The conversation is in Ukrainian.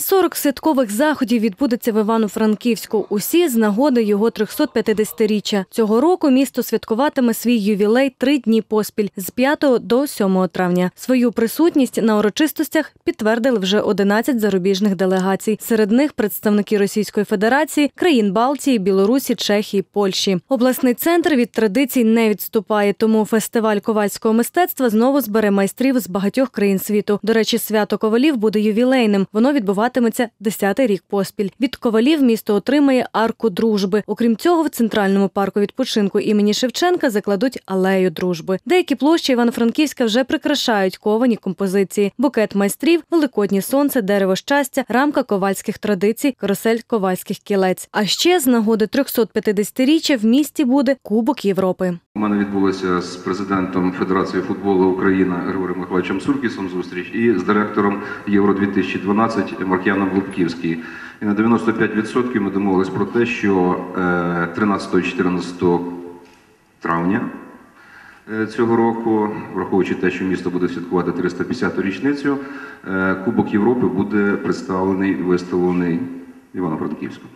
40 святкових заходів відбудеться в Івано-Франківську. Усі з нагоди його 350-річчя. Цього року місто святкуватиме свій ювілей три дні поспіль з 5 до 7 травня. Свою присутність на урочистостях підтвердили вже 11 зарубіжних делегацій. Серед них представники Російської Федерації, країн Балтії, Білорусі, Чехії, Польщі. Обласний центр від традицій не відступає, тому фестиваль ковальського мистецтва знову збере майстрів з багатьох країн світу. До речі, свято ковалів буде ювілейним. Воно відбуватиметься 10-й рік поспіль. Від ковалів місто отримає арку дружби. Окрім цього, в центральному парку відпочинку імені Шевченка закладуть алею дружби. Деякі площі Івано-Франківська вже прикрашають ковані композиції: букет майстрів, великоднє сонце, дерево щастя, рамка ковальських традицій, карусель ковальських кілець. А ще з нагоди 350-річчя в місті буде Кубок Європи. У мене відбулося з президентом Федерації футболу України Григорієм Михайловичем Суркісом зустріч і з директором Євро 2012 Маркіяном Лубківський. І на 95% ми домовились про те, що 13-14 травня е, цього року, враховуючи те, що місто буде святкувати 350-ту річницю, е, Кубок Європи буде представлений виставлений в Івано-Франківську.